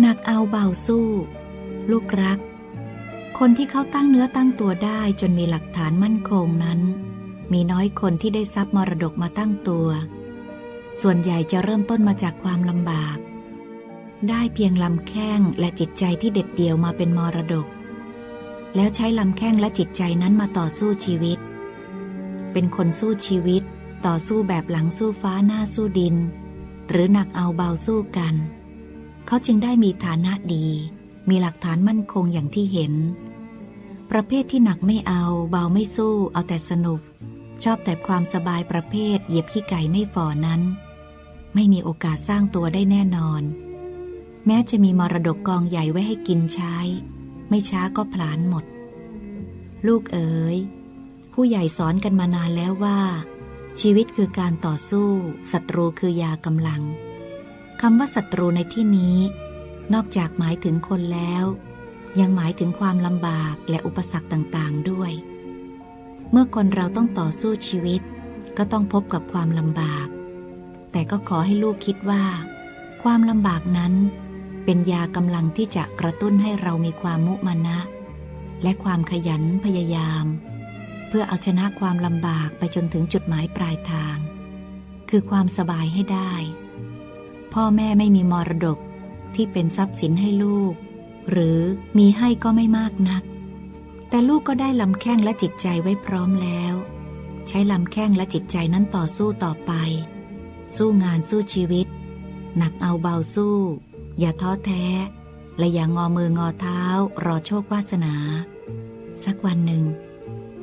หนักเอาเบาสู้ ลูกรัก คนที่เขาตั้งเนื้อตั้งตัวได้จนมีหลักฐานมั่นคงนั้น มีน้อยคนที่ได้ทรัพย์มรดกมาตั้งตัว ส่วนใหญ่จะเริ่มต้นมาจากความลำบาก ได้เพียงลำแข้งและจิตใจที่เด็ดเดี่ยวมาเป็นมรดก แล้วใช้ลำแข้งและจิตใจนั้นมาต่อสู้ชีวิต เป็นคนสู้ชีวิต ต่อสู้แบบหลังสู้ฟ้าหน้าสู้ดิน หรือหนักเอาเบาสู้กัน เขาจึงได้มีฐานะดี มีหลักฐานมั่นคงอย่างที่เห็น ประเภทที่หนักไม่เอา เบาไม่สู้ เอาแต่สนุก ชอบแต่ความสบายประเภท เหยียบขี้ไก่ไม่ฝ่อนั้น ไม่มีโอกาสสร้างตัวได้แน่นอน แม้จะมีมรดกกองใหญ่ไว้ให้กินใช้ ไม่ช้าก็ผลาญหมด ลูกเอ๋ยผู้ใหญ่สอนกันมานานแล้วว่า ชีวิตคือการต่อสู้ศัตรูคือยากำลัง คำว่าศัตรูในที่นี้ นอกจากหมายถึงคนแล้ว ยังหมายถึงความลำบากและอุปสรรคต่างๆด้วย เมื่อคนเราต้องต่อสู้ชีวิต ก็ต้องพบกับความลำบาก แต่ก็ขอให้ลูกคิดว่า ความลำบากนั้น เป็นยากำลังที่จะกระตุ้นให้เรามีความมุมานะ และความขยันพยายาม เพื่อเอาชนะความลำบากไปจนถึงจุดหมายปลายทาง คือความสบายให้ได้ พ่อแม่ไม่มีมรดกที่เป็นทรัพย์สินให้ลูก หรือมีให้ก็ไม่มากนัก แต่ลูกก็ได้ลำแข้งและจิตใจไว้พร้อมแล้ว ใช้ลำแข้งและจิตใจนั้นต่อสู้ต่อไป สู้งานสู้ชีวิต หนักเอาเบาสู้ อย่าท้อแท้ และอย่างงอมืองอเท้า รอโชควาสนา สักวันหนึ่ง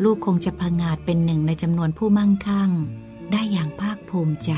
ลูกคงจะพังอาจเป็นหนึ่งในจำนวนผู้มั่งคั่ง ได้อย่างภาคภูมิใจ